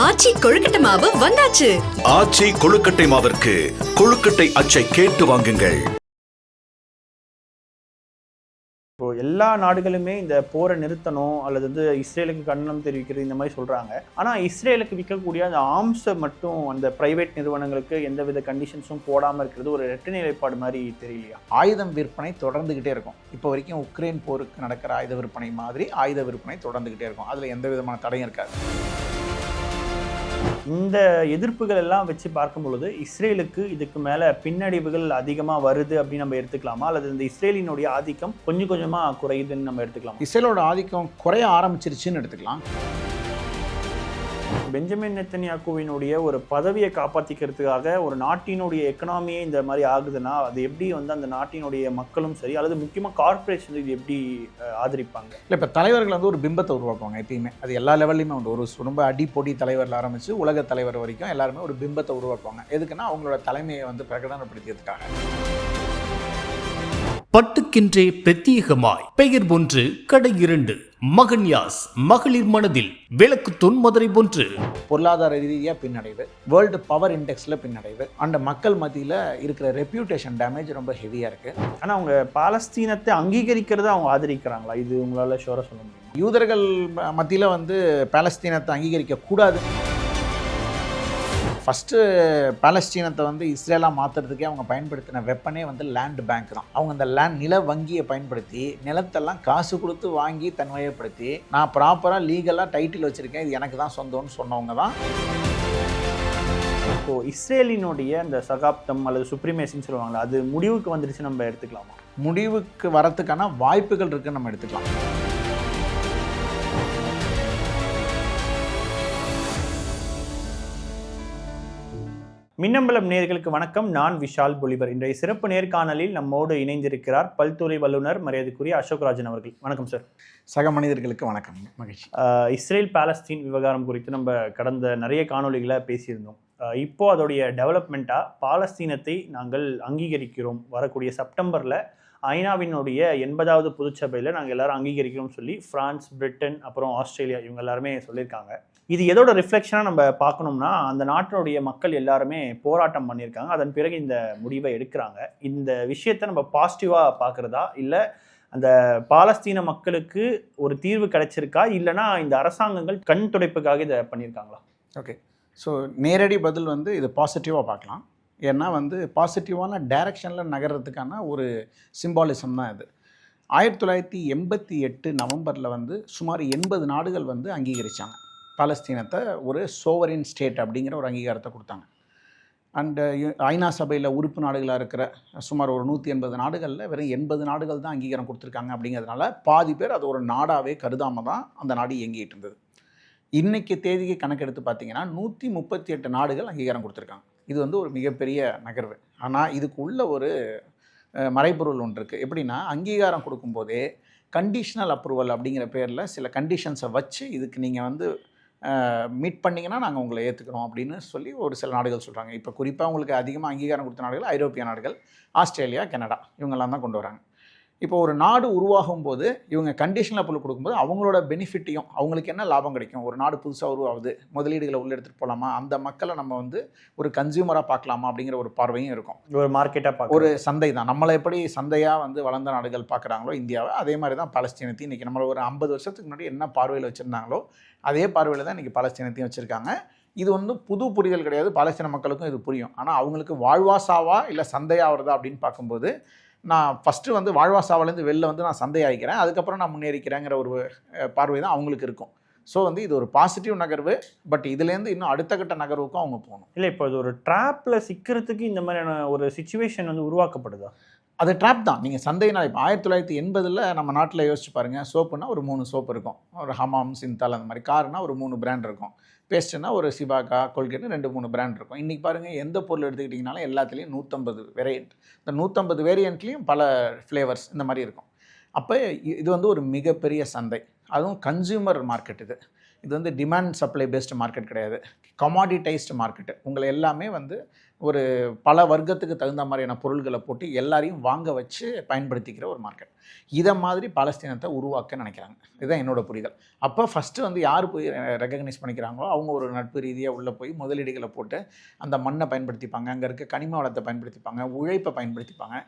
ஆச்சி கொழுக்கட்டை மாவு வந்தாச்சு. ஆச்சி கொழுக்கட்டை மாவிற்கு கொழுக்கட்டை அச்சை கேட்டு வாங்குங்கள். இப்போ எல்லா நாடுகளுமே இந்த போரை நிறுத்தணும் அல்லது வந்து இஸ்ரேலுக்கு கண்டனம் தெரிவிக்கிறது இந்த மாதிரி சொல்றாங்க. ஆனா இஸ்ரேலுக்கு விற்கக்கூடிய அந்த ஆர்ம்ஸை மட்டும் அந்த பிரைவேட் நிறுவனங்களுக்கு எந்தவித கண்டிஷன்ஸும் போடாம இருக்கிறது ஒரு ரெட்டு நிலைப்பாடு மாதிரி தெரியலையா? ஆயுதம் விற்பனை தொடர்ந்துக்கிட்டே இருக்கும். இப்போ வரைக்கும் உக்ரைன் போருக்கு நடக்கிற ஆயுத விற்பனை மாதிரி ஆயுத விற்பனை தொடர்ந்துக்கிட்டே இருக்கும். அதில் எந்த விதமான தடையும் இருக்காது. இந்த எதிர்ப்புகள் எல்லாம் வச்சு பார்க்கும் பொழுது இஸ்ரேலுக்கு இதுக்கு மேலே பின்னடைவுகள் அதிகமாக வருது அப்படின்னு நம்ம எடுத்துக்கலாமா? அல்லது இந்த இஸ்ரேலினுடைய ஆதிக்கம் கொஞ்சம் கொஞ்சமாக குறையுதுன்னு நம்ம எடுத்துக்கலாம்? இஸ்ரேலோட ஆதிக்கம் குறைய ஆரம்பிச்சிருச்சுன்னு எடுத்துக்கலாம். பெஞ்சமின் நெத்தன்யாக்குவினுடைய ஒரு பதவியை காப்பாற்றிக்கிறதுக்காக ஒரு நாட்டினுடைய எக்கனாமியே இந்த மாதிரி ஆகுதுன்னா அது எப்படி வந்து அந்த நாட்டினுடைய மக்களும் சரி அல்லது முக்கியமாக கார்ப்பரேஷன் இது எப்படி ஆதரிப்பாங்க? இல்லை இப்போ தலைவர்கள் வந்து ஒரு பிம்பத்தை உருவாக்குவாங்க எப்பயுமே. அது எல்லா லெவல்லையுமே உண்டு. ஒரு ரொம்ப அடிப்பொடி தலைவரில் ஆரம்பித்து உலக தலைவர் வரைக்கும் எல்லாருமே ஒரு பிம்பத்தை உருவாக்குவாங்க. எதுக்குன்னா அவங்களோட தலைமையை வந்து பிரகடனப்படுத்தியதுக்காக. பட்டுக்கென்றே பிரத்யேகமாய். பெயர் ஒன்று கடை இரண்டு. மகன்யாஸ் மகளிர் மனதில் விளக்கு தொன்மதுரை ஒன்று. பொருளாதார ரீதியாக பின்னடைவு வேர்ல்டு பவர் இண்டெக்ஸில் பின்னடைவு அந்த மக்கள் மத்தியில் இருக்கிற ரெப்யூட்டேஷன் டேமேஜ் ரொம்ப ஹெவியாக இருக்குது ஆனால் அவங்க பாலஸ்தீனத்தை அங்கீகரிக்கிறத அவங்க ஆதரிக்கிறாங்களா? இது உங்களால் ஷோராக சொல்ல முடியும்? யூதர்கள் மத்தியில் வந்து பாலஸ்தீனத்தை அங்கீகரிக்க கூடாது ஃபஸ்ட்டு பாலஸ்தீனத்தை வந்து இஸ்ரேலாக மாற்றுறதுக்கே அவங்க பயன்படுத்தின வெப்பனே வந்து லேண்ட் பேங்க் தான். அவங்க அந்த லேண்ட் நில வங்கியை பயன்படுத்தி நிலத்தெல்லாம் காசு கொடுத்து வாங்கி தன்வயப்படுத்தி நான் ப்ராப்பராக லீகலாக டைட்டில் வச்சுருக்கேன் இது எனக்கு தான் சொந்தம்னு சொன்னவங்க தான். இப்போ இஸ்ரேலினுடைய அந்த சகாப்தம் அல்லது சுப்ரீமேசின்னு சொல்லுவாங்களா அது முடிவுக்கு வந்துருச்சு நம்ம எடுத்துக்கலாமா? முடிவுக்கு வரத்துக்கான வாய்ப்புகள் இருக்குன்னு நம்ம எடுத்துக்கலாம். மின்னம்பலம் நேர்களுக்கு வணக்கம். நான் விஷால் பொலிபர் இன்றைய சிறப்பு நேர்காணலில் நம்மோடு இணைந்திருக்கிறார் பல்துறை வல்லுநர் மரியாதைக்குரிய அசோக் ராஜன் அவர்கள். வணக்கம் சார். சக மனிதர்களுக்கு வணக்கம். மகிழ்ச்சி. இஸ்ரேல் பாலஸ்தீன் விவகாரம் குறித்து நம்ம கடந்த நிறைய காணொளிகளை பேசியிருந்தோம். இப்போ அதோடைய டெவலப்மெண்ட்டாக பாலஸ்தீனத்தை நாங்கள் அங்கீகரிக்கிறோம். வரக்கூடிய செப்டம்பரில் ஐநாவினுடைய எண்பதாவது பொதுச்சபையில் நாங்கள் எல்லாரும் அங்கீகரிக்கிறோம் சொல்லி பிரான்ஸ் பிரிட்டன் அப்புறம் ஆஸ்திரேலியா இவங்க எல்லாருமே சொல்லியிருக்காங்க. இது எதோட ரிஃப்ளெக்ஷனாக நம்ம பார்க்கணும்னா அந்த நாட்டினுடைய மக்கள் எல்லாருமே போராட்டம் பண்ணியிருக்காங்க. அதன் பிறகு இந்த முடிவை எடுக்கிறாங்க. இந்த விஷயத்தை நம்ம பாசிட்டிவாக பார்க்குறதா? இல்லை அந்த பாலஸ்தீன மக்களுக்கு ஒரு தீர்வு கிடைச்சிருக்கா? இல்லைனா இந்த அரசாங்கங்கள் கண் துடைப்புக்காக இதை பண்ணியிருக்காங்களா? ஓகே ஸோ நேரடி பதில் வந்து இது பாசிட்டிவாக பார்க்கலாம். ஏன்னா வந்து பாசிட்டிவான டைரக்ஷனில் நகர்றதுக்கான ஒரு சிம்பாலிசம் தான் இது. ஆயிரத்தி தொள்ளாயிரத்தி எண்பத்தி எட்டு நவம்பரில் வந்து சுமார் எண்பது நாடுகள் வந்து அங்கீகரித்தாங்க பாலஸ்தீனத்தை ஒரு சோவரின் ஸ்டேட் அப்படிங்கிற ஒரு அங்கீகாரத்தை கொடுத்தாங்க. அண்டு uh, ஐநா சபையில் உறுப்பு நாடுகளாக இருக்கிற சுமார் ஒரு நூற்றி எண்பது நாடுகளில் வெறும் எண்பது நாடுகள் தான் அங்கீகாரம் கொடுத்துருக்காங்க அப்படிங்கிறதுனால பாதி பேர் அது ஒரு நாடாகவே கருதாமல் தான் அந்த நாடு இயங்கிட்டு இருந்தது. இன்றைக்கு தேதிக்கு கணக்கெடுத்து பார்த்தீங்கன்னா நூற்றி முப்பத்தி எட்டு நாடுகள் அங்கீகாரம் கொடுத்துருக்காங்க. இது வந்து ஒரு மிகப்பெரிய நகர்வு. ஆனால் இதுக்கு உள்ள ஒரு மறைபொருள் ஒன்று இருக்குது எப்படின்னா அங்கீகாரம் கொடுக்கும்போதே கண்டிஷனல் அப்ரூவல் அப்படிங்கிற பேரில் சில கண்டிஷன்ஸை வச்சு இதுக்கு நீங்கள் வந்து மீட் பண்ணிங்கன்னா நாங்கள் உங்களை ஏற்றுக்கிறோம் அப்படின்னு சொல்லி ஒரு சில நாடுகள் சொல்கிறாங்க இப்போ குறிப்பாக உங்களுக்கு அதிகமாக அங்கீகாரம் கொடுத்த நாடுகள் ஐரோப்பிய நாடுகள் ஆஸ்திரேலியா கனடா. இவங்கெல்லாம் தான் கொண்டு வராங்க. இப்போ ஒரு நாடு உருவாகும் போது இவங்க கண்டிஷனல் அப்ரூவல் கொடுக்கும்போது அவங்களோட பெனிஃபிட்டையும் அவங்களுக்கு என்ன லாபம் கிடைக்கும்? ஒரு நாடு புதுசாக உருவாகுது முதலீடுகளை உள்ள எடுத்துகிட்டு போகலாமா அந்த மக்களை நம்ம வந்து ஒரு கன்சியூமராக பார்க்கலாமா அப்படிங்கிற ஒரு பார்வையும் இருக்கும். ஒரு மார்க்கெட்டாக பார்க்க ஒரு சந்தை தான். நம்மளை எப்படி சந்தையாக வந்து வளர்ந்த நாடுகள் பார்க்குறாங்களோ இந்தியாவை அதே மாதிரி தான் பலஸ்தீனத்தையும் இன்றைக்கி நம்மளை ஒரு ஐம்பது வருஷத்துக்கு முன்னாடி என்ன பார்வையில் வச்சுருந்தாங்களோ அதே பார்வையில் தான் இன்றைக்கி பலஸ்தீனத்தையும் வச்சுருக்காங்க. இது வந்து புது புரிதல் கிடையாது. பாலஸ்தீன மக்களுக்கும் இது புரியும். ஆனால் அவங்களுக்கு வாழ்வாசாவா இல்லை சந்தையாகிறதா அப்படின்னு பார்க்கும்போது நான் ஃபஸ்ட்டு வந்து வாழ்வாசாவிலேருந்து வெளில வந்து நான் சந்தையாகிக்கிறேன் அதுக்கப்புறம் நான் முன்னேறிக்கிறேங்கிற ஒரு பார்வை தான் அவங்களுக்கு இருக்கும். ஸோ வந்து இது ஒரு பாசிட்டிவ் நகர்வு பட் இதுலேருந்து இன்னும் அடுத்த கட்ட நகர்வுக்கும் அவங்க போகணும். இல்லை இப்போ இது ஒரு ட்ராப்பில் சிக்கிறதுக்கு இந்த மாதிரியான ஒரு சுச்சுவேஷன் வந்து உருவாக்கப்படுதா? அது ட்ராப் தான். நீங்கள் சந்தைனா இப்போ ஆயிரத்தி தொள்ளாயிரத்தி எண்பதில் நம்ம நாட்டில் யோசிச்சு பாருங்கள் சோப்புனா ஒரு மூணு சோப்பு இருக்கும். ஒரு ஹமாம் சிந்தால் அந்த மாதிரி. கார்னா ஒரு மூணு பிராண்ட் இருக்கும். பேஸ்ட்டுனா ஒரு சிவாகா கொல்கேட்னு ரெண்டு மூணு பிராண்ட் இருக்கும். இன்றைக்கி பாருங்கள் எந்த பொருள் எடுத்துக்கிட்டிங்கனாலும் எல்லாத்துலேயும் நூற்றம்பது வேரியண்ட் இந்த நூற்றம்பது வேரியண்ட்லேயும் பல ஃப்ளேவர்ஸ் இந்த மாதிரி இருக்கும். அப்போ இது வந்து ஒரு மிகப்பெரிய சந்தை. அதுவும் கன்சியூமர் மார்க்கெட் இது. இது வந்து டிமாண்ட் சப்ளை பேஸ்டு மார்க்கெட் கிடையாது. கமாடிட்டைஸ்டு மார்க்கெட்டு உங்களை எல்லாமே வந்து ஒரு பல வர்க்கத்துக்கு தகுந்த மாதிரியான பொருள்களை போட்டு எல்லாரையும் வாங்க வச்சு பயன்படுத்திக்கிற ஒரு மார்க்கெட் இதை மாதிரி பாலஸ்தீனத்தை உருவாக்க நினைக்கிறாங்க. இதுதான் என்னோட புரிதல். அப்போ ஃபஸ்ட்டு வந்து யார் போய் ரெகக்னைஸ் பண்ணிக்கிறாங்களோ அவங்க ஒரு நட்பு ரீதியாக உள்ளே போய் முதலீடுகளை போட்டு அந்த மண்ணை பயன்படுத்திப்பாங்க. அங்கே இருக்க கனிம வளத்தை பயன்படுத்திப்பாங்க. உழைப்பை பயன்படுத்திப்பாங்க.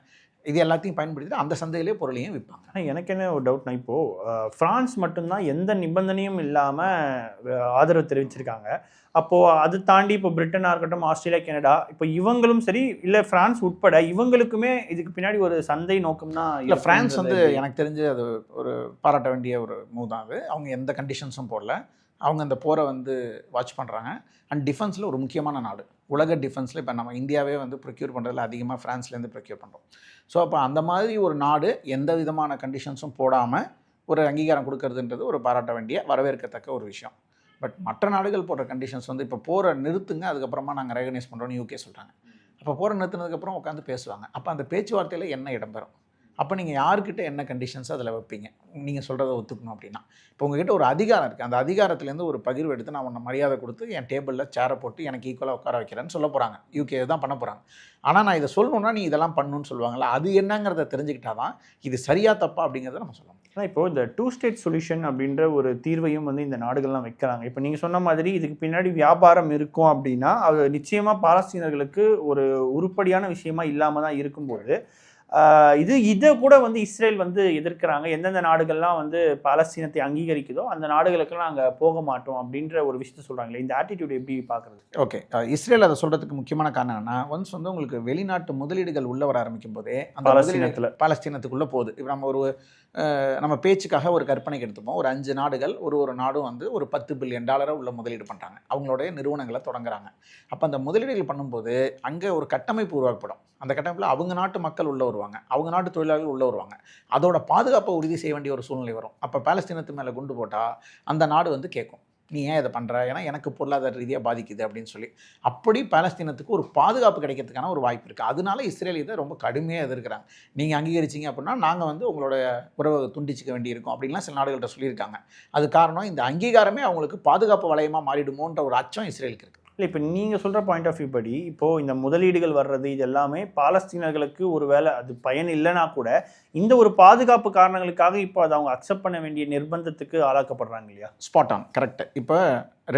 இது எல்லாத்தையும் பயன்படுத்தி அந்த சந்தையிலே பொருளையும் விற்பாங்க. ஆனால் எனக்கு என்ன ஒரு டவுட்னா இப்போது ஃப்ரான்ஸ் மட்டும்தான் எந்த நிபந்தனையும் இல்லாமல் ஆதரவு தெரிவிச்சிருக்காங்க. அப்போது அது தாண்டி இப்போ பிரிட்டனாக இருக்கட்டும் ஆஸ்திரேலியா கனடா இப்போ இவங்களும் சரி இல்லை ஃப்ரான்ஸ் உட்பட இவங்களுக்குமே இதுக்கு பின்னாடி ஒரு சந்தை நோக்கம் தான் இல்லை ஃப்ரான்ஸ் வந்து எனக்கு தெரிஞ்சு அது ஒரு பாராட்ட வேண்டிய ஒரு மூவ் தான் அது. அவங்க எந்த கண்டிஷன்ஸும் போடல. அவங்க அந்த போரை வந்து வாட்ச் பண்ணுறாங்க அண்ட் டிஃபென்ஸில் ஒரு முக்கியமான நாடு. உலக டிஃபென்ஸில் இப்போ நம்ம இந்தியாவே வந்து ப்ரொக்யூர் பண்ணுறதுல அதிகமாக ஃப்ரான்ஸ்லேருந்து ப்ரொக்யூர் பண்ணுறோம் ஸோ அப்போ அந்த மாதிரி ஒரு நாடு எந்த விதமான கண்டிஷன்ஸும் போடாமல் ஒரு அங்கீகாரம் கொடுக்கறதுன்றது ஒரு பாராட்ட வேண்டிய வரவேற்கத்தக்க ஒரு விஷயம். பட் மற்ற நாடுகள் போடுற கண்டிஷன்ஸ் வந்து இப்போ போரை நிறுத்துங்க அதுக்கப்புறமா நாங்கள் ரெகனைஸ் பண்ணுறோன்னு யூகே சொல்கிறாங்க அப்போ போரை நிறுத்தினதுக்கப்புறம் உட்காந்து பேசுவாங்க. அப்போ அந்த பேச்சுவார்த்தையில் என்ன இடம்பெறும்? அப்போ நீங்கள் யார்கிட்ட என்ன கண்டிஷன்ஸ் அதில் வைப்பீங்க? நீங்கள் சொல்கிறத ஒத்துக்கணும் அப்படின்னா. இப்போ உங்ககிட்ட ஒரு அதிகாரம் இருக்குது அந்த அதிகாரத்துலேருந்து ஒரு பகிர்வு எடுத்து நான் உன்னை மரியாதை கொடுத்து என் டேபிளில் சேரை போட்டு எனக்கு ஈக்குவலாக உட்கார வைக்கிறேன்னு சொல்ல போகிறாங்க யூகே தான் பண்ண போகிறாங்க ஆனால் நான் இதை சொல்லணுன்னா நீ இதெல்லாம் பண்ணணும்னு சொல்லுவாங்களா அது என்னங்கிறத தெரிஞ்சுக்கிட்டா தான் இது சரியா தப்பா அப்படிங்கிறத நம்ம சொல்லணும் ஆனால் இப்போ இந்த டூ ஸ்டேட் சொல்யூஷன் அப்படின்ற ஒரு தீர்வையும் வந்து இந்த நாடுகள்லாம் வைக்கிறாங்க. இப்போ நீங்கள் சொன்ன மாதிரி இதுக்கு பின்னாடி வியாபாரம் இருக்கும் அப்படின்னா அது நிச்சயமாக பாலஸ்தீனர்களுக்கு ஒரு உருப்படியான விஷயமா இல்லாமல் தான் இருக்கும்போது இது இதை கூட வந்து இஸ்ரேல் வந்து எதிர்க்கிறாங்க. எந்தெந்த நாடுகள்லாம் வந்து பாலஸ்தீனத்தை அங்கீகரிக்குதோ அந்த நாடுகளுக்கெல்லாம் நாங்கள் போக மாட்டோம் அப்படின்ற ஒரு விஷயத்த சொல்கிறாங்களே இந்த ஆட்டிடியூட் எப்படி பார்க்குறது? ஓகே. இஸ்ரேல் அதை சொல்கிறதுக்கு முக்கியமான காரணம் என்னன்னா ஒன்ஸ் வந்து உங்களுக்கு வெளிநாட்டு முதலீடுகள் உள்ள வர ஆரம்பிக்கும் போதே அந்த பாலஸ்தீனத்துல. பாலஸ்தீனத்துக்குள்ளே போகுது. இப்போ நம்ம ஒரு நம்ம பேச்சுக்காக ஒரு கற்பனைக்கு எடுத்துப்போம். ஒரு அஞ்சு நாடுகள் ஒரு ஒரு நாடும் வந்து ஒரு பத்து பில்லியன் டாலரை உள்ள முதலீடு பண்ணுறாங்க அவங்களுடைய நிறுவனங்களை தொடங்குறாங்க. அப்போ அந்த முதலீடுகள் பண்ணும்போது அங்கே ஒரு கட்டமைப்பு உருவாக்கப்படும். அந்த கட்டமைப்பில் அவங்க நாட்டு மக்கள் உள்ளே வருவாங்க. அவங்க நாட்டு தொழிலாளர்கள் உள்ளே வருவாங்க. அதோட பாதுகாப்பை உறுதி செய்ய வேண்டிய ஒரு சூழ்நிலை வரும். அப்போ பாலஸ்தீனத்து மேலே குண்டு போட்டால் அந்த நாடு வந்து கேட்கும் நீ ஏன் இதை பண்ணுற ஏன்னா எனக்கு பொருளாதார ரீதியாக பாதிக்குது அப்படின்னு சொல்லி. அப்படி பாலஸ்தீனத்துக்கு ஒரு பாதுகாப்பு கிடைக்கிறதுக்கான ஒரு வாய்ப்பு இருக்குது அதனால இஸ்ரேல் இதை ரொம்ப கடுமையாக எதிர்க்கிறாங்க. நீங்கள் அங்கீகரிச்சிங்க அப்படின்னா நாங்கள் வந்து உங்களோட உறவை துண்டிச்சிக்க வேண்டியிருக்கும் அப்படின்லாம் சில நாடுகள்கிட்ட சொல்லியிருக்காங்க. அது காரணம் இந்த அங்கீகாரமே அவங்களுக்கு பாதுகாப்பு வளையமாக மாறிடுமோன்ற ஒரு அச்சம் இஸ்ரேலுக்கு இருக்குது இல்லை இப்போ நீங்கள் சொல்கிற பாயிண்ட் ஆஃப் வியூ படி இப்போது இந்த முதலீடுகள் வர்றது இது எல்லாமே பாலஸ்தீனர்களுக்கு ஒரு வேலை அது பயன் இல்லைனா கூட இந்த ஒரு பாதுகாப்பு காரணங்களுக்காக இப்போ அதை அவங்க அக்செப்ட் பண்ண வேண்டிய நிர்பந்தத்துக்கு ஆளாக்கப்படுறாங்க இல்லையா? ஸ்பாட் ஆன் கரெக்ட் இப்போ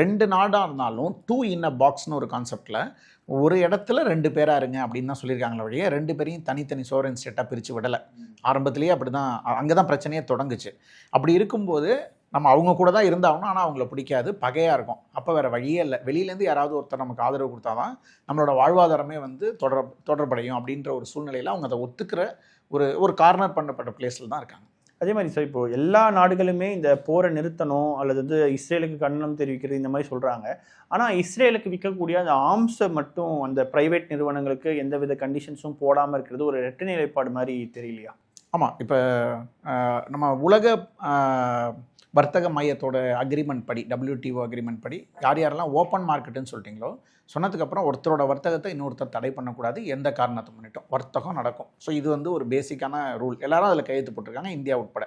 ரெண்டு நாடாக இருந்தாலும் டூ இன் அ பாக்ஸ்னு ஒரு கான்செப்டில் ஒரு இடத்துல ரெண்டு பேராக இருங்க அப்படின்னு தான் சொல்லியிருக்காங்களே வழியே ரெண்டு பேரையும் தனித்தனி சோரன் ஸ்டேட்டாக பிரித்து விடலை. ஆரம்பத்திலேயே அப்படி தான் அங்கே தான் பிரச்சனையே தொடங்குச்சு. அப்படி இருக்கும்போது நம்ம அவங்க கூட தான் இருந்தாகணும் ஆனால் அவங்கள பிடிக்காது பகையாக இருக்கும். அப்போ வேறு வழியே இல்லை. வெளியிலேருந்து யாராவது ஒருத்தர் நமக்கு ஆதரவு கொடுத்தா தான் நம்மளோட வாழ்வாதாரமே வந்து தொடர் தொடர்படையும் அப்படின்ற ஒரு சூழ்நிலையில் அவங்க அதை ஒத்துக்கிற ஒரு ஒரு கார்னர் பண்ணப்பட்ட பிளேஸில் தான் இருக்காங்க. அதே மாதிரி சார் இப்போ எல்லா நாடுகளுமே இந்த போரை நிறுத்தணும் அல்லது வந்து இஸ்ரேலுக்கு கண்டனம் தெரிவிக்கிறது இந்த மாதிரி சொல்கிறாங்க ஆனால் இஸ்ரேலுக்கு விற்கக்கூடிய அந்த ஆம்ஸை மட்டும் அந்த பிரைவேட் நிறுவனங்களுக்கு எந்தவித கண்டிஷன்ஸும் போடாமல் இருக்கிறது ஒரு ரெட்டை நிலைப்பாடு மாதிரி தெரியலையா? ஆமாம் இப்போ நம்ம உலக வர்த்தக மையத்தோட அக்ரிமெண்ட் படி டபிள்யூடிஓ அக்ரிமெண்ட் படி யார் யாரெல்லாம் ஓப்பன் மார்க்கெட்டுன்னு சொல்லிட்டீங்களோ சொன்னதுக்கப்புறம் ஒருத்தரோட வர்த்தகத்தை இன்னொருத்தர் தடை பண்ணக்கூடாது எந்த காரணத்தை முன்னிட்டும். வர்த்தகம் நடக்கும். ஸோ இது வந்து ஒரு பேசிக்கான ரூல் எல்லாரும் அதில் கையெழுத்து போட்டிருக்காங்க இந்தியா உட்பட.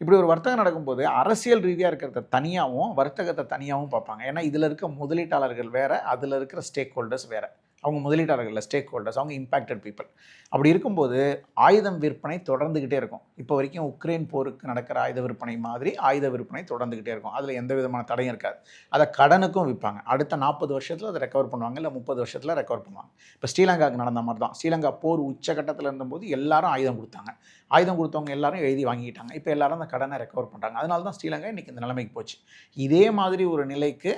இப்படி ஒரு வர்த்தகம் நடக்கும்போது அரசியல் ரீதியாக இருக்கிறத தனியாகவும் வர்த்தகத்தை தனியாகவும் பார்ப்பாங்க. ஏன்னா இதில் இருக்க முதலீட்டாளர்கள் வேறு அதில் இருக்கிற ஸ்டேக் ஹோல்டர்ஸ் வேறு. அவங்க முதலீட்டாளர்கள் ஸ்டேக் ஹோல்டர்ஸ் அவங்க இம்பாக்டட் பீப்புள் அப்படி இருக்கும்போது ஆயுதம் விற்பனை தொடர்ந்துக்கிட்டே இருக்கும். இப்போ வரைக்கும் உக்ரைன் போருக்கு நடக்கிற ஆயுத விற்பனை மாதிரி ஆயுத விற்பனை தொடர்ந்துக்கிட்டே இருக்கும். அதில் எந்த விதமான தடையும் இருக்காது. அதை கடனுக்கும் விற்பாங்க. அடுத்த நாற்பது வருஷத்தில் அதை ரெக்கவர் பண்ணுவாங்க இல்லை முப்பது வருஷத்தில் ரெக்கவர் பண்ணுவாங்க. இப்போ ஸ்ரீலங்காவுக்கு நடந்த மாதிரி தான். ஸ்ரீலங்கா போர் உச்சகட்டத்தில் இருந்தபோது எல்லாரும் ஆயுதம் கொடுத்தாங்க. ஆயுதம் கொடுத்தவங்க எல்லாரும் எழுதி வாங்கிக்கிட்டாங்க. இப்போ எல்லாரும் அந்த கடனை ரெக்கவர் பண்ணுறாங்க அதனால தான் ஸ்ரீலங்கா இன்றைக்கி இந்த நிலைமைக்கு போச்சு. இதே மாதிரி ஒரு நிலைக்கு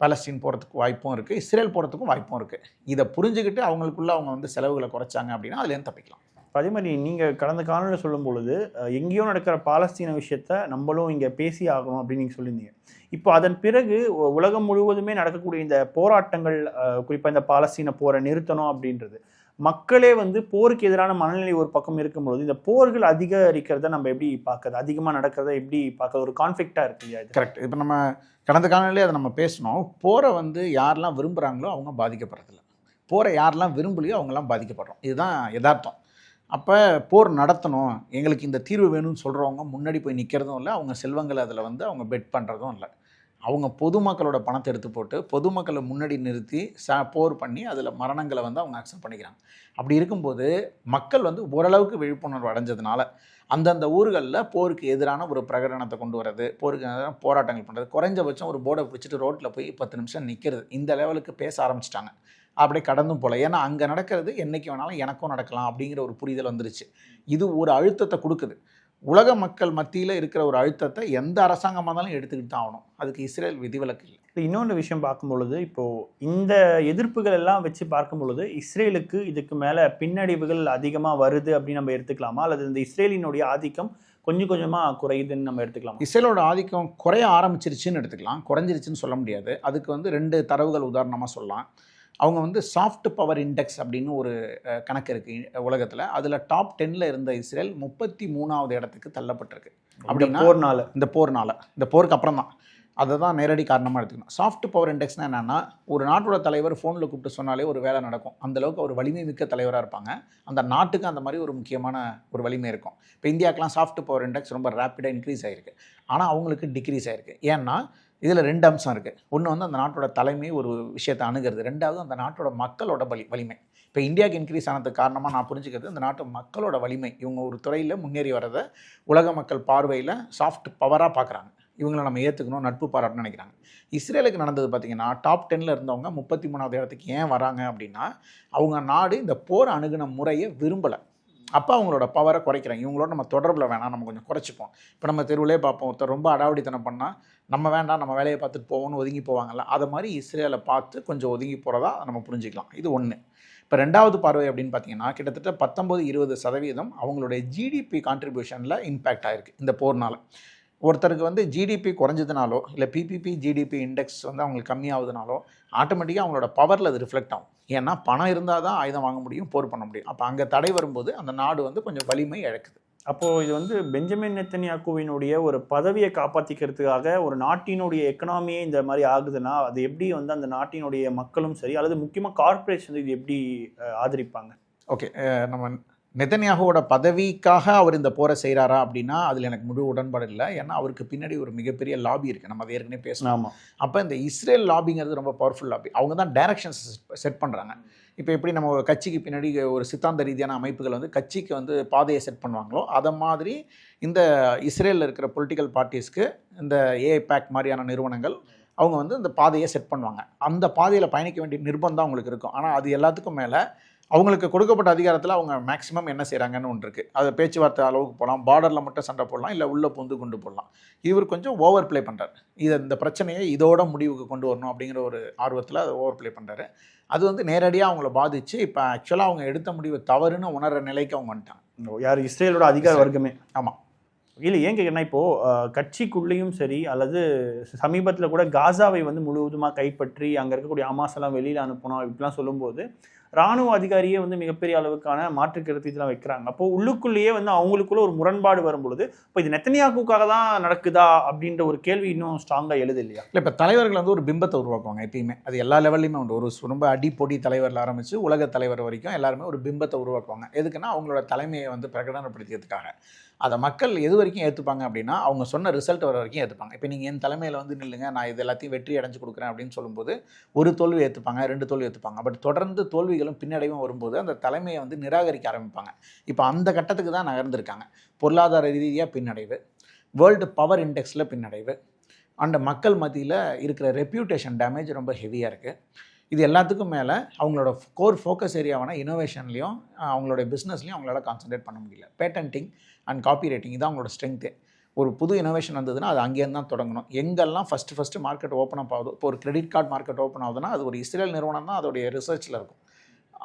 பாலஸ்தீன் போகிறதுக்கு வாய்ப்பும் இருக்குது இஸ்ரேல் போகிறதுக்கும் வாய்ப்பும் இருக்குது இதை புரிஞ்சுக்கிட்டு அவங்களுக்குள்ள அவங்க வந்து செலவுகளை குறைச்சாங்க அப்படின்னா அதுலேருந்து தப்பிக்கலாம். அதே மாதிரி நீங்கள் கடந்த காணொலியில் சொல்லும் பொழுது எங்கேயோ நடக்கிற பாலஸ்தீன விஷயத்த நம்மளும் இங்கே பேசி ஆகணும் அப்படின்னு நீங்கள் சொல்லியிருந்தீங்க. இப்போ அதன் பிறகு உலகம் முழுவதுமே நடக்கக்கூடிய இந்த போராட்டங்கள் குறிப்பாக இந்த பாலஸ்தீன போரை நிறுத்தணும் அப்படின்றது மக்களே வந்து போருக்கு எதிரான மனநிலை ஒரு பக்கம் இருக்கும்பொழுது இந்த போர்கள் அதிகரிக்கிறத நம்ம எப்படி பார்க்கறது? அதிகமாக நடக்கிறத எப்படி பார்க்கறது? ஒரு கான்ஃப்ளிக்டாக இருக்கு கரெக்ட் இப்போ நம்ம கடந்த காலநிலையே அதை நம்ம பேசணும் போரை வந்து யாரெல்லாம் விரும்புகிறாங்களோ அவங்க பாதிக்கப்படுறதில்ல. போரை யாரெல்லாம் விரும்பலையோ அவங்கெல்லாம் பாதிக்கப்படுறோம். இதுதான் யதார்த்தம். அப்போ போர் நடத்தணும். எங்களுக்கு இந்த தீர்வு வேணும்னு சொல்கிறவங்க முன்னாடி போய் நிற்கிறதும் இல்லை. அவங்க செல்வங்களை அதில் வந்து அவங்க பெட் பண்ணுறதும் இல்லை. அவங்க பொதுமக்களோட பணத்தை எடுத்து போட்டு பொதுமக்களை முன்னாடி நிறுத்தி ச போர் பண்ணி அதில் மரணங்களை வந்து அவங்க அக்செப்ட் பண்ணிக்கிறாங்க. அப்படி இருக்கும்போது மக்கள் வந்து ஓரளவுக்கு விழிப்புணர்வு அடைஞ்சதுனால அந்தந்த ஊர்களில் போருக்கு எதிரான ஒரு பிரகடனத்தை கொண்டு வரது போருக்கு எதிரான போராட்டங்கள் பண்ணுறது குறைஞ்சபட்சம் ஒரு போர்டை பிடிச்சிட்டு ரோட்டில் போய் பத்து நிமிஷம் நிற்கிறது இந்த லெவலுக்கு பேச ஆரம்பிச்சிட்டாங்க. அப்படியே கடந்தும் போல. ஏன்னா அங்கே நடக்கிறது என்னைக்கு வேணாலும் எனக்கும் நடக்கலாம் அப்படிங்கிற ஒரு புரிதல் வந்துருச்சு. இது ஒரு அழுத்தத்தை கொடுக்குது. உலக மக்கள் மத்தியில் இருக்கிற ஒரு அழுத்தத்தை எந்த அரசாங்கமாக இருந்தாலும் எடுத்துக்கிட்டு தான் ஆகணும். அதுக்கு இஸ்ரேல் விதிவிலக்கு இல்லை. இன்னொன்று விஷயம் பார்க்கும் பொழுது இப்போ இந்த எதிர்ப்புகள் எல்லாம் வச்சு பார்க்கும் பொழுது இஸ்ரேலுக்கு இதுக்கு மேல பின்னடைவுகள் அதிகமா வருது அப்படின்னு நம்ம எடுத்துக்கலாமா? அல்லது இந்த இஸ்ரேலினுடைய ஆதிக்கம் கொஞ்சம் கொஞ்சமா குறையுதுன்னு நம்ம எடுத்துக்கலாமா? இஸ்ரேலோட ஆதிக்கம் குறைய ஆரம்பிச்சிருச்சுன்னு எடுத்துக்கலாம். குறைஞ்சிருச்சுன்னு சொல்ல முடியாது. அதுக்கு வந்து ரெண்டு தரவுகள் உதாரணமாக சொல்லலாம். அவங்க வந்து சாஃப்ட் பவர் இண்டெக்ஸ் அப்படின்னு ஒரு கணக்கு இருக்குது உலகத்தில். அதில் டாப் டென்னில் இருந்த இஸ்ரேல் முப்பத்தி மூணாவது இடத்துக்கு தள்ளப்பட்டிருக்கு. அப்படின்னா போர்னால. இந்த போர்னால. இந்த போருக்கு அப்புறம் தான். அதை தான் நேரடி காரணமாக எடுத்துக்கணும். சாஃப்ட் பவர் இண்டெக்ஸ்னால் என்னென்னா ஒரு நாட்டோட தலைவர் ஃபோனில் கூப்பிட்டு சொன்னாலே ஒரு வேலை நடக்கும். அந்த அளவுக்கு ஒரு வலிமை மிக்க தலைவராக இருப்பாங்க. அந்த நாட்டுக்கு அந்த மாதிரி ஒரு முக்கியமான ஒரு வலிமை இருக்கும். இப்போ இந்தியாக்கெலாம் சாஃப்ட் பவர் இண்டெக்ஸ் ரொம்ப ரேப்பிடாக இன்க்ரீஸ் ஆகிருக்கு ஆனால் அவங்களுக்கு டிக்ரீஸ் ஆகிருக்கு ஏன்னா இதில் ரெண்டு அம்சம் இருக்குது ஒன்று வந்து அந்த நாட்டோட தலைமை ஒரு விஷயத்தை அணுகிறது. ரெண்டாவது அந்த நாட்டோட மக்களோட வலி வலிமை. இப்போ இந்தியாவுக்கு இன்க்ரீஸ் ஆனதுக்கு காரணமாக நான் புரிஞ்சுக்கிறது அந்த நாட்டு மக்களோட வலிமை. இவங்க ஒரு துறையில் முன்னேறி வர்றதை உலக மக்கள் பார்வையில் சாஃப்ட் பவராக பார்க்குறாங்க இவங்களை நம்ம ஏற்றுக்கணும் நட்பு பாராட்டணும்னு நினைக்கிறாங்க. இஸ்ரேலுக்கு நடந்தது பார்த்திங்கன்னா டாப் டென்னில் இருந்தவங்க முப்பத்தி மூணாவது இடத்துக்கு ஏன் வராங்க அப்படின்னா அவங்க நாடு இந்த போர் அணுகுன முறையை விரும்பலை. அப்போ அவங்களோட பவரை குறைக்கிறாங்க இவங்களோட நம்ம தொடர்பில் வேணாம் நம்ம கொஞ்சம் குறைச்சிப்போம். இப்போ நம்ம தெருவிலே பார்ப்போம் ஒருத்தர் ரொம்ப அடாவடித்தனம் பண்ணால் நம்ம வேண்டாம் நம்ம வேலையை பார்த்துட்டு போவோம்னு ஒதுங்கி போவாங்கல்ல அதை மாதிரி இஸ்ரேலை பார்த்து கொஞ்சம் ஒதுங்கி போகிறதா நம்ம புரிஞ்சுக்கலாம். இது ஒன்று இப்போ ரெண்டாவது பார்வை அப்படின்னு பார்த்தீங்கன்னா கிட்டத்தட்ட பத்தொம்பது இருபது சதவீதம் அவங்களுடைய ஜிடிபி கான்ட்ரிபியூஷனில் இம்பேக்ட் ஆயிருக்கு இந்த போர்னால். ஒருத்தருக்கு வந்து ஜிடிபி குறைஞ்சதுனாலோ இல்லை பிபிபி ஜிடிபி இண்டெக்ஸ் வந்து அவங்களுக்கு கம்மியாகுதுனாலோ ஆட்டோமேட்டிக்காக அவங்களோட பவரில் அது ரிஃப்ளெக்ட் ஆகும். ஏன்னா பணம் இருந்தால் தான் ஆயுதம் வாங்க முடியும் போர் பண்ண முடியும். அப்போ அங்கே தடை வரும்போது அந்த நாடு வந்து கொஞ்சம் வலிமை இழக்குது. அப்போ இது வந்து பெஞ்சமின் நெத்தன்யாக்குவினுடைய ஒரு பதவியை காப்பாற்றிக்கிறதுக்காக ஒரு நாட்டினுடைய எக்கனாமியே இந்த மாதிரி ஆகுதுன்னா அது எப்படி வந்து அந்த நாட்டினுடைய மக்களும் சரி அல்லது முக்கியமாக கார்ப்பரேஷன் இது எப்படி ஆதரிப்பாங்க? ஓகே நம்ம நெதன்யாகுவோட பதவிக்காக அவர் இந்த போரை செய்கிறாரா அப்படின்னா அதில் எனக்கு முழு உடன்பாடு இல்லை. ஏன்னா அவருக்கு பின்னாடி ஒரு மிகப்பெரிய லாபி இருக்குது நம்ம ஏற்கனவே பேசணும் அப்போ இந்த இஸ்ரேல் லாபிங்கிறது ரொம்ப பவர்ஃபுல் லாபி அவங்க தான் டைரக்ஷன்ஸ் செட் பண்ணுறாங்க இப்போ எப்படி நம்ம கட்சிக்கு பின்னாடி ஒரு சித்தாந்த ரீதியான அமைப்புகள் வந்து கட்சிக்கு வந்து பாதையை செட் பண்ணுவாங்களோ அதை மாதிரி இந்த இஸ்ரேலில் இருக்கிற பொலிட்டிக்கல் பார்ட்டிஸ்க்கு இந்த ஏஐபேக் மாதிரியான நிறுவனங்கள் அவங்க வந்து இந்த பாதையை செட் பண்ணுவாங்க. அந்த பாதையில் பயணிக்க வேண்டிய நிர்பந்தம் அவங்களுக்கு இருக்கும். ஆனால் அது எல்லாத்துக்கும் மேலே அவங்களுக்கு கொடுக்கப்பட்ட அதிகாரத்தில் அவங்க மேக்ஸிமம் என்ன செய்கிறாங்கன்னு ஒன்று இருக்குது அது பேச்சுவார்த்தை அளவுக்கு போகலாம் பார்டரில் மட்டும் சண்டை போடலாம் இல்லை உள்ளே புந்து கொண்டு போடலாம். இவர் கொஞ்சம் ஓவர் ப்ளே பண்ணுறாரு இது இந்த பிரச்சனையை இதோட முடிவுக்கு கொண்டு வரணும் அப்படிங்கிற ஒரு ஆர்வத்தில் அதை ஓவர் ப்ளே பண்ணுறாரு அது வந்து நேரடியாக அவங்கள பாதிச்சு இப்போ ஆக்சுவலாக அவங்க எடுத்த முடிவு தவறுன்னு உணர்ற நிலைக்கு அவங்க வந்துட்டாங்க. யார்? இஸ்ரேலோட அதிகார வர்க்கமே. ஆமாம் இல்லை ஏன் கேட்குறேன்னா இப்போ அஹ், கட்சிக்குள்ளேயும் சரி அல்லது சமீபத்தில் கூட காசாவை வந்து முழுவதுமாக கைப்பற்றி அங்கே இருக்கக்கூடிய அமாஸ் எல்லாம் வெளியில் அனுப்பணும் இப்படிலாம் சொல்லும்போது ராணுவ அதிகாரியே வந்து மிகப்பெரிய அளவுக்கான மாற்று கருத்து இதெல்லாம் வைக்கிறாங்க. அப்போ உள்ளுக்குள்ளேயே வந்து அவங்களுக்குள்ள ஒரு முரண்பாடு வரும்பொழுது இப்போ இது நெத்தனியாக்குக்காக தான் நடக்குதா? அப்படின்ற ஒரு கேள்வி இன்னும் ஸ்ட்ராங்காக எழுது இல்லையா? இல்லை இப்போ தலைவர்கள் வந்து ஒரு பிம்பத்தை உருவாக்குவாங்க எப்பயுமே. அது எல்லா லெவல்லையுமே உண்டு. ஒரு ரொம்ப அடிப்பொடி தலைவரில் ஆரம்பித்து உலக தலைவர் வரைக்கும் எல்லாருமே ஒரு பிம்பத்தை உருவாக்குவாங்க. எதுக்குன்னா அவங்களோட தலைமையை வந்து பிரகடனப்படுத்தியதுக்காக. அதை மக்கள் எது வரைக்கும் ஏற்றுப்பாங்க அப்படின்னா அவங்க சொன்ன ரிசல்ட் வர வரைக்கும் ஏற்றுப்பாங்க இப்போ நீங்கள் என் தலைமையில் வந்து நில்லுங்க நான் இது எல்லாத்தையும் வெற்றி அடைஞ்சு கொடுக்குறேன் அப்படின்னு சொல்லும்போது ஒரு தோல்வி ஏற்றுப்பாங்க ரெண்டு தோல்வி ஏற்றுப்பாங்க பட் தொடர்ந்து தோல்வி தோல்விகளும் பின்னடைவும் வரும்போது அந்த தலைமையை வந்து நிராகரிக்க ஆரம்பிப்பாங்க. இப்போ அந்த கட்டத்துக்கு தான் நகர்ந்திருக்காங்க. பொருளாதார ரீதியாக பின்னடைவு வேர்ல்டு பவர் இண்டெக்ஸில் பின்னடைவு அண்ட் மக்கள் மத்தியில் இருக்கிற ரெப்யூட்டேஷன் டேமேஜ் ரொம்ப ஹெவியாக இருக்குது இது எல்லாத்துக்கும் மேலே அவங்களோட கோர் ஃபோக்கஸ் ஏரியாவான இனோவேஷன்லையும் அவங்களோட பிஸ்னஸ்லையும் அவங்களால கான்சன்ட்ரேட் பண்ண முடியல. பேட்டன்ட்டிங் அண்ட் காப்பி ரைட்டிங் இதான் அவங்களோட ஸ்ட்ரென்த்து ஒரு புது இனோவேஷன் வந்ததுன்னா அது அங்கேருந்து தான் தொடங்கணும். எங்கெல்லாம் first first market open up ஆகுது இப்போ ஒரு கிரெடிட் கார்டு மார்க்கெட் ஓப்பன் ஆகுதுன்னா அது ஒரு இஸ்ரேல் நிறுவனம் தான் அதோடைய ரிசர்ச்சில் இருக்கும்.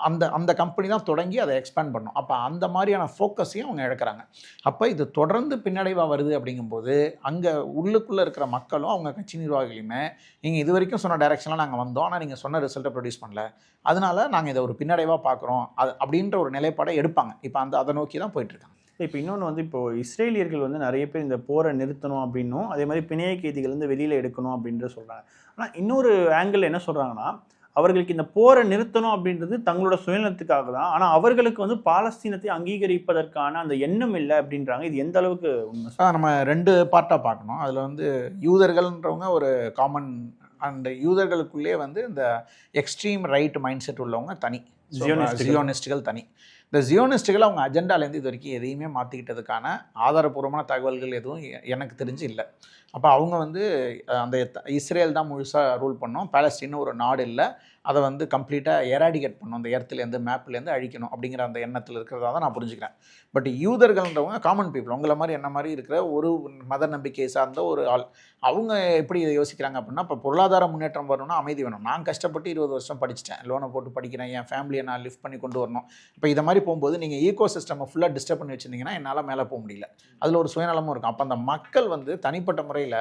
அந்த அந்த கம்பெனி தான் தொடங்கி அதை எக்ஸ்பேண்ட் பண்ணும். அப்போ அந்த மாதிரியான ஃபோக்கஸையும் அவங்க இழக்கிறாங்க அப்போ இது தொடர்ந்து பின்னடைவாக வருது அப்படிங்கும்போது அங்கே உள்ளுக்குள்ளே இருக்கிற மக்களும் அவங்க கட்சி நிர்வாகிகளுமே நீங்கள் இது வரைக்கும் சொன்ன டைரக்ஷனில் நாங்கள் வந்தோம். ஆனால் நீங்கள் சொன்ன ரிசல்ட்டை ப்ரொடியூஸ் பண்ணல. அதனால் நாங்கள் இதை ஒரு பின்னடைவாக பார்க்குறோம் அது அப்படின்ற ஒரு நிலைப்பாடை எடுப்பாங்க. இப்போ அந்த அதை நோக்கி தான் போயிட்டுருக்காங்க இப்போ இன்னொன்று வந்து இப்போ இஸ்ரேலியர்கள் வந்து நிறைய பேர் இந்த போரை நிறுத்தணும் அப்படின்னும் அதே மாதிரி பிணைய கைதிகள் வந்து வெளியில் எடுக்கணும் அப்படின்ற சொல்கிறாங்க ஆனால் இன்னொரு ஆங்கிள் என்ன சொல்கிறாங்கன்னா அவர்களுக்கு இந்த போரை நிறுத்தணும் அப்படின்றது தங்களோட சுயநலத்துக்காக தான் ஆனா அவர்களுக்கு வந்து பாலஸ்தீனத்தை அங்கீகரிப்பதற்கான அந்த எண்ணம் இல்லை அப்படின்றாங்க. இது எந்த அளவுக்கு உண்மை நம்ம ரெண்டு பார்ட்டாக பார்க்கணும். அதில் வந்து யூதர்கள்ன்றவங்க ஒரு காமன் அண்ட் யூதர்களுக்குள்ளே வந்து இந்த எக்ஸ்ட்ரீம் ரைட் மைண்ட் செட் உள்ளவங்க தனி. ஜியோனிஸ்டுகள் தனி. இந்த ஜியோனிஸ்டுகள் அவங்க அஜெண்டாலேருந்து இது வரைக்கும் எதையுமே மாற்றிக்கிட்டதுக்கான ஆதாரபூர்வமான தகவல்கள் எதுவும் எனக்கு தெரிஞ்சு இல்லை. அப்போ அவங்க வந்து அந்த த- இஸ்ரேல் தான் முழுசாக ரூல் பண்ணோம். பாலஸ்தீன் ஒரு நாடு இல்லை. அதை வந்து கம்ப்ளீட்டாக எராடிகேட் பண்ணணும். அந்த இடத்துலேருந்து மேப்லேருந்து அழிக்கணும் அப்படிங்கிற அந்த எண்ணத்தில் இருக்கிறதா தான் நான் புரிஞ்சுக்கிறேன். பட் யூதர்கள்ன்றவங்க காமன் பீப்புள் உங்களை மாதிரி என்ன மாதிரி இருக்கிற ஒரு மத நம்பிக்கை சார்ந்த ஒரு ஆள். அவங்க எப்படி இதை யோசிக்கிறாங்க அப்படின்னா இப்போ பொருளாதார முன்னேற்றம் வரணும்னா அமைதி வேணும். நான் கஷ்டப்பட்டு இருபது வருஷம் படிச்சிட்டேன். லோனை போட்டு படிக்கிறேன். என் ஃபேமிலியை நான் லிஃப்ட் பண்ணி கொண்டு வரணும். இப்போ இதை மாதிரி போகும்போது நீங்கள் ஈகோ சிஸ்டமை ஃபுல்லாக டிஸ்டர்ப் பண்ணி வச்சிருந்தீங்கன்னா என்னால் மேலே போக முடியல. அதில் ஒரு சுயநலமும் இருக்கும். அப்போ அந்த மக்கள் வந்து தனிப்பட்ட முறையில்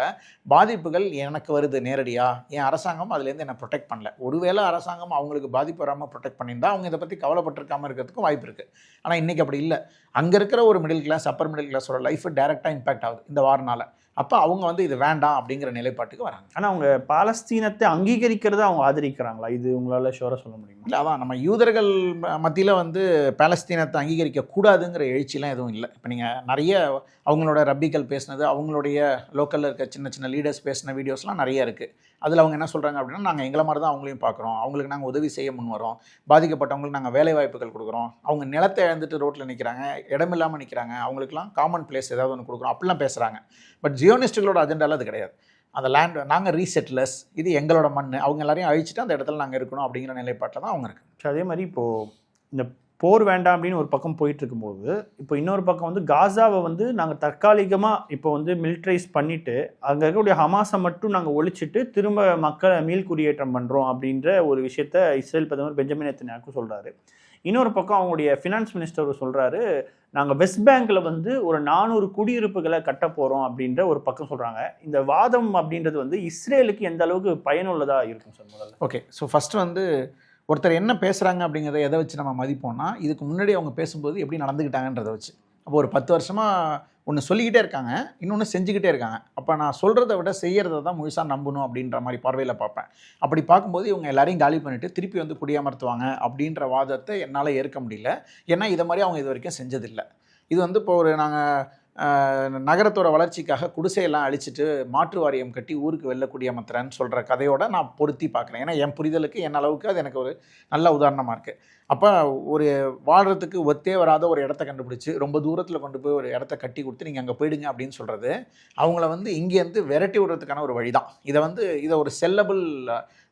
பாதிப்புகள் எனக்கு வருது நேரடியாக என் அரசாங்கம் அதுலேருந்து என்னை ப்ரொடெக்ட் பண்ணல. ஒருவேளை அரசாங்கம் அவங்களுக்கு பாதிப்பு வராமல் ப்ரொடெக்ட் பண்ணியிருந்தா அவங்க இதை பற்றி கவலைப்பட்டிருக்காம இருக்கிறதுக்கும் வாய்ப்பு இருக்குது ஆனால் இன்றைக்கி அப்படி இல்லை. அங்கே இருக்கிற ஒரு மிடில் கிளாஸ் அப்பர் மிடில் கிளாஸோட லைஃப் டேரெக்டாக இம்பாக்ட் ஆகுது இந்த வாரனால. அப்போ அவங்க வந்து இது வேண்டாம் அப்படிங்கிற நிலைப்பாட்டுக்கு வராங்க. ஆனா அவங்க பாலஸ்தீனத்தை அங்கீகரிக்கிறத அவங்க ஆதரிக்கிறாங்களா? இது உங்களால ஷோரா சொல்ல முடியுமா? இல்லை அதான் நம்ம யூதர்கள் மத்தியில் வந்து பாலஸ்தீனத்தை அங்கீகரிக்க கூடாதுங்கிற எழுச்சிலாம் எதுவும் இல்லை. இப்போ நீங்கள் நிறைய அவங்களோட ரப்பிகள் பேசினது அவங்களுடைய லோக்கலில் இருக்க சின்ன சின்ன லீடர்ஸ் பேசின வீடியோஸ்லாம் நிறைய இருக்குது அதில் அவங்க என்ன சொல்கிறாங்க அப்படின்னா நாங்கள் எங்களை மாதிரி தான் அவங்களையும் பார்க்குறோம். அவங்களுக்கு நாங்கள் உதவி செய்ய முன் வரோம் பாதிக்கப்பட்டவங்களுக்கு நாங்கள் வேலை வாய்ப்புகள் கொடுக்குறோம். அவங்க நிலத்தை இழந்துட்டு ரோட்டில் நிற்கிறாங்க இடமில்லாமல் நிற்கிறாங்க அவங்களுக்குலாம் காமன் பிளேஸ் ஏதாவது ஒன்று கொடுக்குறோம். அப்படிலாம் பேசுகிறாங்க பட் ஜியோனிஸ்டுகளோட அஜெண்டாவில் அது கிடையாது. அந்த லேண்ட் நாங்கள் ரீசெட்லஸ் இது எங்களோட மண் அவங்க எல்லாரையும் அழிச்சிட்டு அந்த இடத்துல நாங்கள் இருக்கணும் அப்படிங்கிற நிலைப்பாட்டில் தான் அவங்க இருக்கு. அதே மாதிரி இப்போது இந்த போர் வேண்டாம் அப்படின்னு ஒரு பக்கம் போயிட்டு இருக்கும்போது இப்போ இன்னொரு பக்கம் வந்து காசாவை வந்து நாங்கள் தற்காலிகமாக இப்போ வந்து மிலிட்ரைஸ் பண்ணிட்டு அங்கே இருக்கக்கூடிய ஹமாஸை மட்டும் நாங்கள் ஒழிச்சிட்டு திரும்ப மக்களை மீள் குடியேற்றம் பண்ணுறோம் அப்படின்ற ஒரு விஷயத்த இஸ்ரேல் பிரதமர் பெஞ்சமின் எத்தனையாக்கும் சொல்கிறாரு இன்னொரு பக்கம் அவங்களுடைய ஃபினான்ஸ் மினிஸ்டர் சொல்கிறாரு நாங்கள் வெஸ்ட் பேங்க்கில் வந்து ஒரு நானூறு குடியிருப்புகளை கட்ட போகிறோம் அப்படின்ற ஒரு பக்கம் சொல்கிறாங்க இந்த வாதம் அப்படின்றது வந்து இஸ்ரேலுக்கு எந்த அளவுக்கு பயனுள்ளதாக இருக்கும் சார் முதல்ல? ஓகே ஸோ ஃபஸ்ட்டு வந்து ஒருத்தர் என்ன பேசுகிறாங்க அப்படிங்கிறத எதை வச்சு நம்ம மதிப்போம்னா இதுக்கு முன்னாடி அவங்க பேசும்போது எப்படி நடந்துக்கிட்டாங்கன்றதை வச்சு. அப்போ ஒரு பத்து வருஷமாக ஒன்று சொல்லிக்கிட்டே இருக்காங்க இன்னொன்று செஞ்சுக்கிட்டே இருக்காங்க. அப்போ நான் சொல்கிறத விட செய்கிறத தான் முழுசாக நம்பணும் அப்படின்ற மாதிரி பார்வையில் பார்ப்பேன். அப்படி பார்க்கும்போது இவங்க எல்லாரையும் காலி பண்ணிவிட்டு திருப்பி வந்து குடியமர்த்துவாங்க அப்படின்ற வாதத்தை என்னால் ஏற்க முடியல. ஏன்னா இதை மாதிரி அவங்க இது வரைக்கும் செஞ்சதில்லை. இது வந்து இப்போ ஒரு நாங்கள் நகரத்தோட வளர்ச்சிக்காக குடிசையெல்லாம் அழிச்சிட்டு மாற்று வாரியம் கட்டி ஊருக்கு வெளில குடியமர்த்துறேன்னு சொல்கிற கதையோட நான் பொருத்தி பார்க்குறேன். ஏன்னா என் புரிதலுக்கு என் அளவுக்கு அது எனக்கு ஒரு நல்ல உதாரணமாக இருக்குது அப்போ ஒரு வாழ்கிறதுக்கு ஒத்தே வராத ஒரு இடத்த கண்டுபிடிச்சி ரொம்ப தூரத்தில் கொண்டு போய் ஒரு இடத்த கட்டி கொடுத்து நீங்கள் அங்கே போயிடுங்க அப்படின்னு சொல்கிறது அவங்கள வந்து இங்கேருந்து விரட்டி விடுறதுக்கான ஒரு வழி தான் இதை வந்து இதை ஒரு செல்லபிள்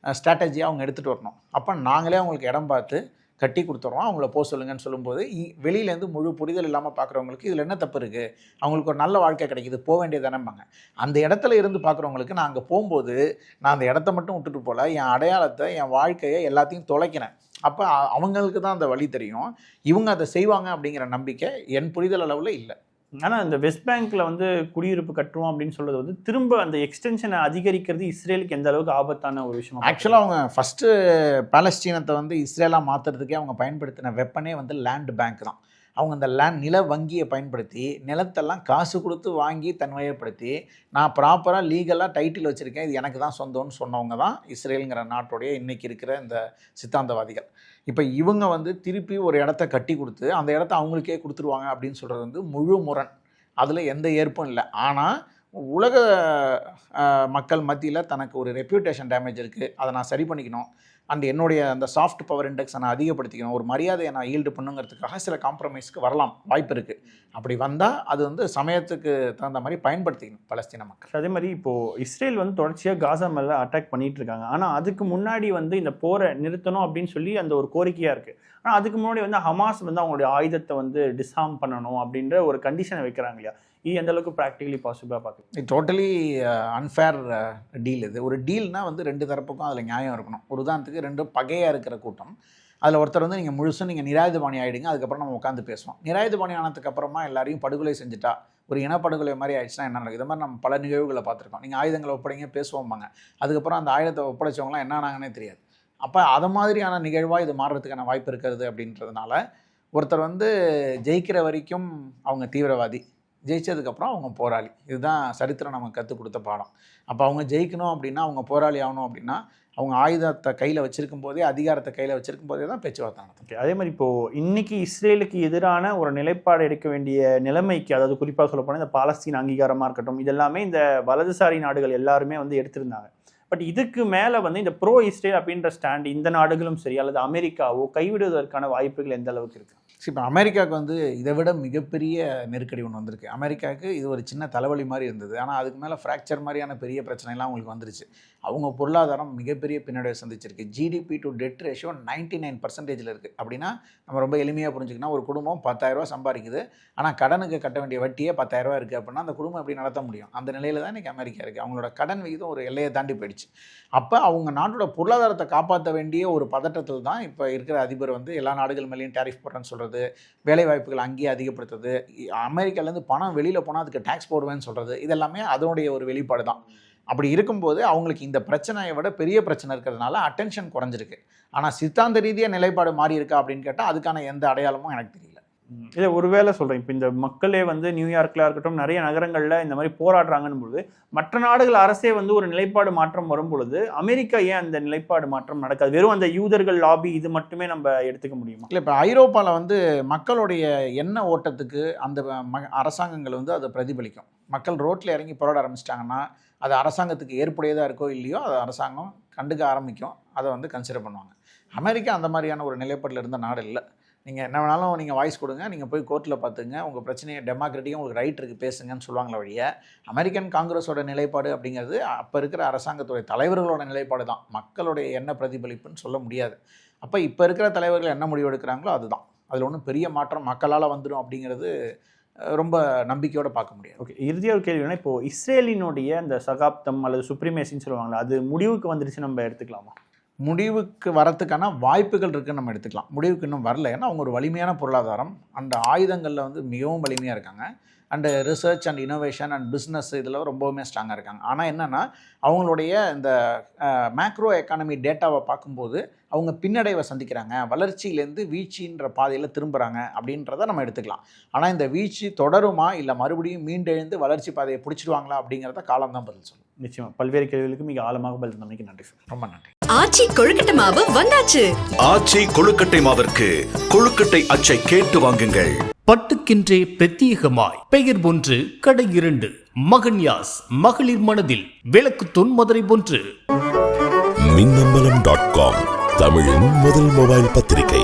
ஸ்ட்ராட்டஜியாக அவங்க எடுத்துகிட்டு வரணும். அப்போ நாங்களே அவங்களுக்கு இடம் பார்த்து கட்டி கொடுத்துறோம். அவங்கள போக சொல்லுங்கன்னு சொல்லும்போது வெளியிலேருந்து முழு புரிதல் இல்லாமல் பார்க்குறவங்களுக்கு இதில் என்ன தப்பு இருக்குது அவங்களுக்கு ஒரு நல்ல வாழ்க்கை கிடைக்குது போக வேண்டியதானம்பாங்க அந்த இடத்துல இருந்து பார்க்குறவங்களுக்கு நான் அங்கே போகும்போது நான் அந்த இடத்த மட்டும் விட்டுட்டு போகல என் அடையாளத்தை என் வாழ்க்கையை எல்லாத்தையும் தொலைக்கிறேன். அப்போ அவங்களுக்கு தான் அந்த வழி தெரியும். இவங்க அதை செய்வாங்க அப்படிங்கிற நம்பிக்கை என் புரிதல் அளவில் இல்லை. ஆனால் இந்த வெஸ்ட் பேங்க்கில் வந்து குடியிருப்பு கட்டுறோம் அப்படின்னு சொல்றது வந்து திரும்ப அந்த எக்ஸ்டென்ஷனை அதிகரிக்கிறது இஸ்ரேலுக்கு எந்த அளவுக்கு ஆபத்தான ஒரு விஷயம் ஆக்சுவலாக அவங்க ஃபஸ்ட்டு பாலஸ்தீனத்தை வந்து இஸ்ரேலாக மாற்றுறதுக்கே அவங்க பயன்படுத்தின வெப்பனே வந்து லேண்ட் பேங்க் தான். அவங்க அந்த லேண்ட் நில வங்கியை பயன்படுத்தி நிலத்தெல்லாம் காசு கொடுத்து வாங்கி தன்மையப்படுத்தி நான் ப்ராப்பராக லீகலாக டைட்டில் வச்சுருக்கேன் இது எனக்கு தான் சொந்தம்னு சொன்னவங்க தான் இஸ்ரேலுங்கிற நாட்டுடைய இன்றைக்கி இருக்கிற இந்த சித்தாந்தவாதிகள். இப்போ இவங்க வந்து திருப்பி ஒரு இடத்த கட்டி கொடுத்து அந்த இடத்த அவங்களுக்கே கொடுத்துருவாங்க அப்படின்னு சொல்கிறது வந்து முழு முரண். அதில் எந்த ஏற்பும் இல்லை. ஆனால் உலக மக்கள் மத்தியில் தனக்கு ஒரு ரெப்யூட்டேஷன் டேமேஜ் இருக்குது அதை நான் சரி பண்ணிக்கணும். அண்ட் என்னுடைய அந்த சாஃப்ட் பவர் இண்டெக்ஸை நான் அதிகப்படுத்திக்கணும். ஒரு மரியாதையை நான் ஈல்டு பண்ணுங்கிறதுக்காக சில காம்ப்ரமைஸ்க்கு வரலாம். வாய்ப்பு இருக்குது அப்படி வந்தால் அது வந்து சமயத்துக்கு தகுந்த மாதிரி பயன்படுத்திக்கணும் பலஸ்தீன மக்கள். அதே மாதிரி இப்போது இஸ்ரேல் வந்து தொடர்ச்சியாக காசா மேலே அட்டாக் பண்ணிட்டு இருக்காங்க ஆனால் அதுக்கு முன்னாடி வந்து இந்த போரை நிறுத்தணும் அப்படின்னு சொல்லி அந்த ஒரு கோரிக்கையாக இருக்குது ஆனால் அதுக்கு முன்னாடி வந்து ஹமாஸ் வந்து அவங்களுடைய ஆயுதத்தை வந்து டிஸ்ஹார்ம் பண்ணணும் அப்படின்ற ஒரு கண்டிஷனை வைக்கிறாங்க இல்லையா? இது எந்த அளவுக்கு ப்ராக்டிகலி பாசிபிளாக பார்க்குறீங்க? இது டோட்டலி அன்ஃபேர் டீல் இது. ஒரு டீல்னால் வந்து ரெண்டு தரப்புக்கும் அதில் நியாயம் இருக்கணும். ஒரு உதாரணத்துக்கு ரெண்டு பகையாக இருக்கிற கூட்டம். அதில் ஒருத்தர் வந்து நீங்கள் முழுசும் நீங்கள் நிராயுதபாணி ஆகிடுங்க அதுக்கப்புறம் நம்ம உட்காந்து பேசுவோம். நிராயுதபாணி ஆனதுக்கப்புறமா எல்லாரையும் படுகொலை செஞ்சுட்டா ஒரு இனப்படுகொலை மாதிரி ஆயிடுச்சுன்னா என்ன நடக்கும் இது மாதிரி நம்ம பல நிகழ்வுகளை பார்த்துருக்கோம். நீங்கள் ஆயுதங்களை ஒப்படைங்க பேசுவோம்பாங்க. அதுக்கப்புறம் அந்த ஆயுதத்தை ஒப்படைச்சவங்களாம் என்ன ஆனாங்கன்னே தெரியாது. அப்போ அதை மாதிரியான நிகழ்வாக இது மாறுறதுக்கான வாய்ப்பு இருக்கிறது அப்படின்றதுனால ஒருத்தர் வந்து ஜெயிக்கிற வரைக்கும் அவங்க தீவிரவாதி. ஜெயிச்சதுக்கப்புறம் அவங்க போராளி. இதுதான் சரித்திரம் நமக்கு கற்றுக் கொடுத்த பாடம். அப்போ அவங்க ஜெயிக்கணும் அப்படின்னா அவங்க போராளி ஆகணும் அப்படின்னா அவங்க ஆயுதத்தை கையில் வச்சிருக்கும் போதே அதிகாரத்தை கையில் வச்சிருக்கும் போதே தான் பேச்சுவார்த்தை நடத்தும். அதே மாதிரி இப்போது இன்னைக்கு இஸ்ரேலுக்கு எதிரான ஒரு நிலைப்பாடு எடுக்க வேண்டிய நிலைமைக்கு அதாவது குறிப்பாக சொல்ல போனால் இந்த பாலஸ்தீன் அங்கீகாரமாக இருக்கட்டும் இதெல்லாமே இந்த வலதுசாரி நாடுகள் எல்லாருமே வந்து எடுத்திருந்தாங்க. பட் இதுக்கு மேலே வந்து இந்த ப்ரோ இஸ்ரேல் அப்படின்ற ஸ்டாண்ட் இந்த நாடுகளும் சரி அல்லது அமெரிக்காவோ கைவிடுவதற்கான வாய்ப்புகள் எந்த அளவுக்கு இருக்குது இப்போ அமெரிக்காவுக்கு வந்து இதை விட மிகப்பெரிய நெருக்கடி ஒன்று வந்திருக்கு. அமெரிக்காவுக்கு இது ஒரு சின்ன தலைவலி மாதிரி இருந்தது. ஆனால் அதுக்கு மேலே ஃப்ராக்சர் மாதிரியான பெரிய பிரச்சனைலாம் அவங்களுக்கு வந்துருச்சு. அவங்க பொருளாதாரம் மிகப்பெரிய பின்னடைவை சந்திச்சிருக்கு. GDP to debt ratio ninety nine பர்சன்டேஜில் இருக்குது அப்படின்னா நம்ம ரொம்ப எளிமையாக புரிஞ்சுக்கணும் ஒரு குடும்பம் பத்தாயிரரூவா சம்பாதிக்குது. ஆனால் கடனுக்கு கட்ட வேண்டிய வட்டியே பத்தாயிரரூவா இருக்குது அப்படின்னா அந்த குடும்பம் எப்படி நடத்த முடியும்? அந்த நிலையில் தான் இன்றைக்கி அமெரிக்கா இருக்குது அவங்களோட கடன் விகிதம் ஒரு எல்லையை தாண்டி போயிடுச்சு. அப்போ அவங்க நாட்டோட பொருளாதாரத்தை காப்பாற்ற வேண்டிய ஒரு பதட்டத்தில் தான் இப்போ இருக்கிற அதிபர் வந்து எல்லா நாடுகள் மேலேயும் டேரிஃப் போடுறேன்னு சொல்கிறது வேலை வாய்ப்புகள் அங்கேயே அதிகப்படுத்துறது அமெரிக்காலேருந்து பணம் வெளியில் போனால் அதுக்கு டேக்ஸ் போடுவேன்னு சொல்கிறது இதெல்லாமே அதனுடைய ஒரு வெளிப்பாடு தான் அப்படி இருக்கும்போது அவங்களுக்கு இந்த பிரச்சனையை விட பெரிய பிரச்சனை இருக்கிறதுனால அட்டென்ஷன் குறைஞ்சிருக்கு. ஆனால் சித்தாந்த ரீதியாக நிலைப்பாடு மாறி இருக்கா அப்படின்னு கேட்டால் அதுக்கான எந்த அடையாளமும் எனக்கு தெரியும் இதை ஒருவேளை சொல்கிறேன் இப்போ இந்த மக்களே வந்து நியூயார்க்கில் இருக்கட்டும் நிறைய நகரங்களில் இந்த மாதிரி போராடுறாங்கன்னு பொழுது மற்ற நாடுகள் அரசே வந்து ஒரு நிலைப்பாடு மாற்றம் வரும் பொழுது அமெரிக்கா ஏன் அந்த நிலைப்பாடு மாற்றம் நடக்காது? வெறும் அந்த யூதர்கள் லாபி இது மட்டுமே நம்ம எடுத்துக்க முடியுமா? இல்லை இப்போ ஐரோப்பாவில் வந்து மக்களுடைய எண்ண ஓட்டத்துக்கு அந்த அரசாங்கங்கள் வந்து அதை பிரதிபலிக்கும். மக்கள் ரோட்டில் இறங்கி போராட ஆரம்பிச்சிட்டாங்கன்னா அது அரசாங்கத்துக்கு ஏற்புடையதாக இருக்கோ இல்லையோ அது அரசாங்கம் கண்டுக்க ஆரம்பிக்கும். அதை வந்து கன்சிடர் பண்ணுவாங்க. அமெரிக்கா அந்த மாதிரியான ஒரு நிலைப்பாட்டில் இருந்த நாடு இல்லை. நீங்கள் என்ன வேணாலும் நீங்கள் வாய்ஸ் கொடுங்க. நீங்கள் போய் கோர்ட்டில் பார்த்துங்க. உங்கள் பிரச்சனையை டெமோக்ராட்டிக்காக உங்களுக்கு ரைட் இருக்குது பேசுங்கன்னு சொல்லுவாங்களே வழிய அமெரிக்கன் காங்கிரஸோட நிலைப்பாடு அப்படிங்கிறது அப்போ இருக்கிற அரசாங்கத்துடைய தலைவர்களோட நிலைப்பாடு தான். மக்களுடைய என்ன பிரதிபலிப்புன்னு சொல்ல முடியாது. அப்போ இப்போ இருக்கிற தலைவர்கள் என்ன முடிவு எடுக்கிறாங்களோ அதுதான். அதில் ஒன்றும் பெரிய மாற்றம் மக்களால் வந்துடும் அப்படிங்கிறது ரொம்ப நம்பிக்கையோடு பார்க்க முடியாது. ஓகே இறுதியாக ஒரு கேள்வி இப்போ இஸ்ரேலினுடைய அந்த சகாப்தம் அல்லது சுப்ரீமேசின்னு சொல்லுவாங்களா அது முடிவுக்கு வந்துருச்சு நம்ம எடுத்துக்கலாமா? முடிவுக்கு வரத்துக்கான வாய்ப்புகள் இருக்குன்னு நம்ம எடுத்துக்கலாம். முடிவுக்கு இன்னும் வரல. ஏன்னா அவங்க ஒரு வலிமையான பொருளாதாரம். அந்த ஆயுதங்களில் வந்து மிகவும் வலிமையாக இருக்காங்க. And research and innovation and business இதில் ரொம்பவுமே ஸ்ட்ராங்காக இருக்காங்க. ஆனால் என்னென்னா அவங்களுடைய இந்த மேக்ரோ எக்கானமி டேட்டாவை பார்க்கும்போது அவங்க பின்னடைவை சந்திக்கிறாங்க. வளர்ச்சியிலேருந்து வீழ்ச்சின்ற பாதையில் திரும்புகிறாங்க அப்படின்றத நம்ம எடுத்துக்கலாம். ஆனால் இந்த வீழ்ச்சி தொடருமா? இல்லை மறுபடியும் மீண்டெழுந்து வளர்ச்சி பாதையை பிடிச்சிடுவாங்களா அப்படிங்கிறத காலம்தான் பதில் சொல்லும். நிச்சயமா. பல்வேறு கேள்விகளுக்கு மிக ஆழமாக பதில் தந்தமைக்கு நன்றி சார். ரொம்ப நன்றி. ஆச்சி கொழுக்கட்டை மாவு வந்தாச்சு. ஆச்சி கொழுக்கட்டை மாவிற்கு கொழுக்கட்டை அச்சை கேட்டு வாங்குங்கள். பட்டுக்கென்றே பிரத்யேகமாய். பெயர் ஒன்று கடை இரண்டு. மகன்யாஸ் மகளிர் மனதில் விளக்கு தொன்மதுரை ஒன்று மின்னம்பலம் டாட் காம் தமிழின் முதல் மொபைல் பத்திரிகை.